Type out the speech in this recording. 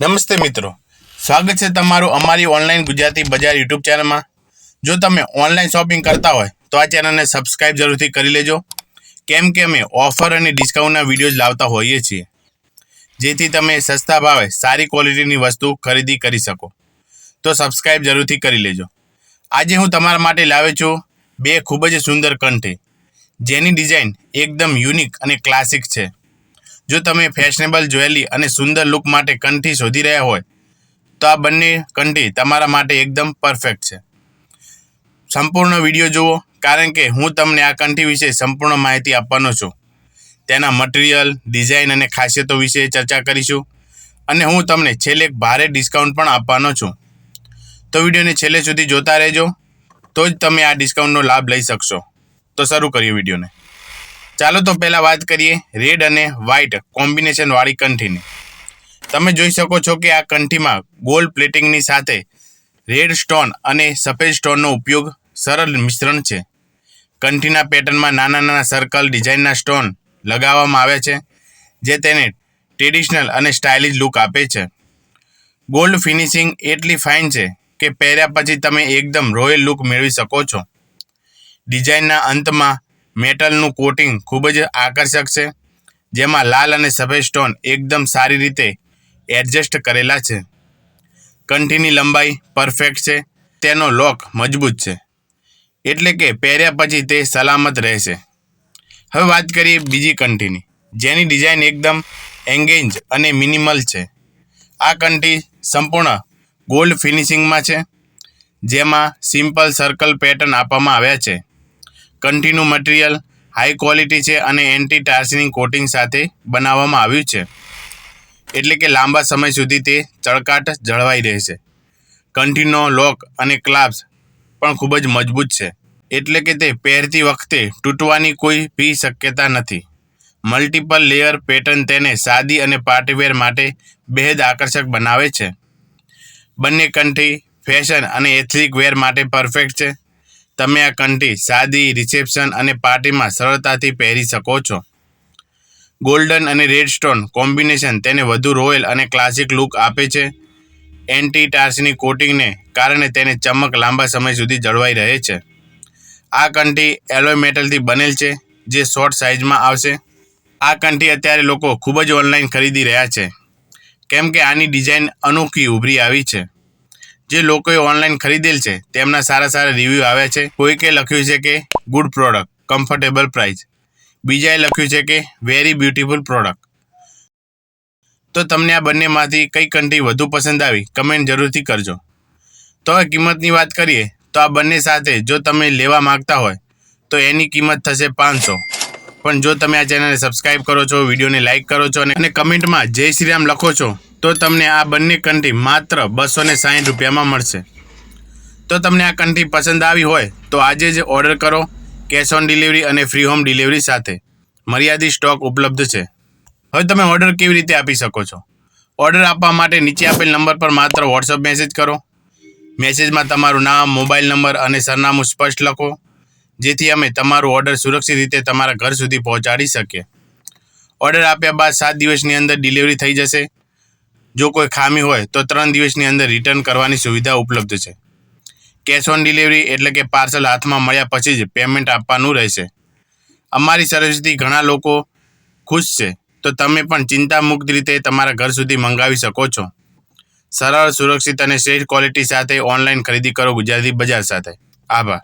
નમસ્તે મિત્રો. સ્વાગત છે તમારું અમારી ઓનલાઈન ગુજરાતી બજાર યુટ્યુબ ચેનલમાં. જો તમે ઓનલાઈન શોપિંગ કરતા હોય, તો આ ચેનલને સબસ્ક્રાઇબ જરૂરથી કરી લેજો. કેમ કે અમે ઓફર અને ડિસ્કાઉન્ટના વિડીયોઝ લાવતા હોઈએ છીએ. જેથી તમે સસ્તા ભાવે સારી ક્વોલિટીની વસ્તુ ખરીદી કરી શકો. તો સબસ્ક્રાઇબ જરૂરથી કરી લેજો. આજે હું તમારા માટે લાવ્યો છું બે ખૂબ જ સુંદર કંઠી. જેની ડિઝાઇન એકદમ યુનિક અને ક્લાસિક છે. જો તમે ફેશનેબલ જ્વેલરી અને સુંદર લુક માટે કંઠી શોધી રહ્યા હોય, તો આ બંને કંઠી તમારા માટે એકદમ પરફેક્ટ છે. સંપૂર્ણ વીડિયો જુઓ, કારણ કે હું તમને આ કંઠી વિશે સંપૂર્ણ માહિતી આપવાનો છું. તેના મટીરિયલ ડિઝાઇન અને ખાસિયતો વિશે ચર્ચા કરીશું અને હું તમને છેલ્લે ભારે ડિસ્કાઉન્ટ પણ આપવાનો છું. તો વિડીયોને છેલ્લે સુધી જોતા રહેજો, તો જ તમે આ ડિસ્કાઉન્ટનો લાભ લઈ શકશો. તો શરૂ કરીએ વિડીયોને. ચાલો તો પહેલાં વાત કરીએ રેડ અને વ્હાઇટ કોમ્બિનેશનવાળી કંઠીની. તમે જોઈ શકો છો કે આ કંઠીમાં ગોલ્ડ પ્લેટિંગની સાથે રેડ સ્ટોન અને સફેદ સ્ટોનનો ઉપયોગ સરળ મિશ્રણ છે. કંઠીના પેટર્નમાં નાના નાના સર્કલ ડિઝાઇનના સ્ટોન લગાવવામાં આવ્યા છે, જે તેને ટ્રેડિશનલ અને સ્ટાઇલિશ લુક આપે છે. ગોલ્ડ ફિનિશિંગ એટલી ફાઇન છે કે પહેર્યા પછી તમે એકદમ રોયલ લુક મેળવી શકો છો. ડિઝાઇનના અંતમાં મેટલનું કોટિંગ ખૂબ જ આકર્ષક છે, જેમાં લાલ અને સફેદ સ્ટોન એકદમ સારી રીતે એડજસ્ટ કરેલા છે. કંઠીની લંબાઈ પરફેક્ટ છે, તેનો લોક મજબૂત છે, એટલે કે પહેર્યા પછી તે સલામત રહેશે. હવે વાત કરીએ બીજી કંઠીની, જેની ડિઝાઇન એકદમ એંગેજ અને મિનિમલ છે. આ કંઠી સંપૂર્ણ ગોલ્ડ ફિનિશિંગમાં છે, જેમાં સિમ્પલ સર્કલ પેટર્ન આપવામાં આવ્યા છે. કંઠીનું મટીરિયલ હાઈ ક્વોલિટી છે અને એન્ટી ટાર્સનિંગ કોટિંગ સાથે બનાવવામાં આવ્યું છે. એટલે કે લાંબા સમય સુધી તે ચળકાટ જળવાઈ રહેશે. કંઠીનો લોક અને ક્લાબ્સ પણ ખૂબ જ મજબૂત છે. એટલે કે તે પહેરતી વખતે તૂટવાની કોઈ બી શક્યતા નથી. મલ્ટિપલ લેયર પેટર્ન તેને સાદી અને પાર્ટીવેર માટે બેહદ આકર્ષક બનાવે છે. બંને કંઠી ફેશન અને એથનિક વેર માટે પરફેક્ટ છે. તમે આ કંઠી સાદી રિસેપ્શન અને પાર્ટીમાં સરળતાથી પહેરી શકો છો. ગોલ્ડન અને રેડ સ્ટોન કોમ્બિનેશન તેને વધુ રોયલ અને ક્લાસિક લુક આપે છે. એન્ટી ટાર્સની કોટિંગને કારણે તેને ચમક લાંબા સમય સુધી જળવાઈ રહે છે. આ કંઠી એલોય મેટલથી બનેલ છે, જે શોર્ટ સાઇઝમાં આવશે. આ કંઠી અત્યારે લોકો ખૂબ જ ઓનલાઈન ખરીદી રહ્યા છે. કેમ કે આની ડિઝાઇન અનોખી ઉભરી આવી છે. જે લોકોએ ઓનલાઈન ખરીદેલ છે, તેમના સારા સારા રિવ્યૂ આવ્યા છે. કોઈકે લખ્યું છે કે ગુડ પ્રોડક્ટ કમ્ફર્ટેબલ પ્રાઇસ બીજાએ લખ્યું છે કે વેરી બ્યુટીફુલ પ્રોડક્ટ તો તમને આ બંનેમાંથી કઈ કંટ્રી વધુ પસંદ આવી? કમેન્ટ જરૂરથી કરજો. તો હવે કિંમતની વાત કરીએ, તો આ બંને સાથે જો તમે લેવા માગતા હોય, તો એની કિંમત થશે પાંચસો. પણ જો તમે આ ચેનલને સબસ્ક્રાઇબ કરો છો, વિડીયોને લાઇક કરો છો અને કમેન્ટમાં જય શ્રી રામ લખો છો તો તમને આ બંને કંઠી માત્ર બસો ને સાઠ રૂપિયામાં મળશે. તો તમને આ કંઠી પસંદ આવી હોય, તો આજે જ ઓર્ડર કરો કેશ ઓન ડિલિવરી અને ફ્રી હોમ ડિલિવરી સાથે. મર્યાદિત સ્ટોક ઉપલબ્ધ છે. હવે તમે ઓર્ડર કેવી રીતે આપી શકો છો? ઓર્ડર આપવા માટે નીચે આપેલ નંબર પર માત્ર વોટ્સઅપ મેસેજ કરો. મેસેજમાં તમારું નામ મોબાઈલ નંબર અને સરનામું સ્પષ્ટ લખો, જેથી અમે તમારું ઓર્ડર સુરક્ષિત રીતે તમારા ઘર સુધી પહોંચાડી શકીએ. ઓર્ડર આપ્યા બાદ સાત દિવસની અંદર ડિલિવરી થઈ જશે. જો કોઈ ખામી હોય, તો ત્રણ દિવસની અંદર રિટર્ન કરવાની સુવિધા ઉપલબ્ધ છે. કેશ ઓન ડિલિવરી એટલે કે પાર્સલ હાથમાં મળ્યા પછી જ પેમેન્ટ આપવાનું રહેશે. અમારી સર્વિસથી ઘણા લોકો ખુશ છે. તો તમે પણ ચિંતામુક્ત રીતે તમારા ઘર સુધી મંગાવી શકો છો. સરળ, સુરક્ષિત અને શ્રેષ્ઠ ક્વોલિટી સાથે ઓનલાઈન ખરીદી કરો ગુજરાતી બજાર સાથે. આભાર.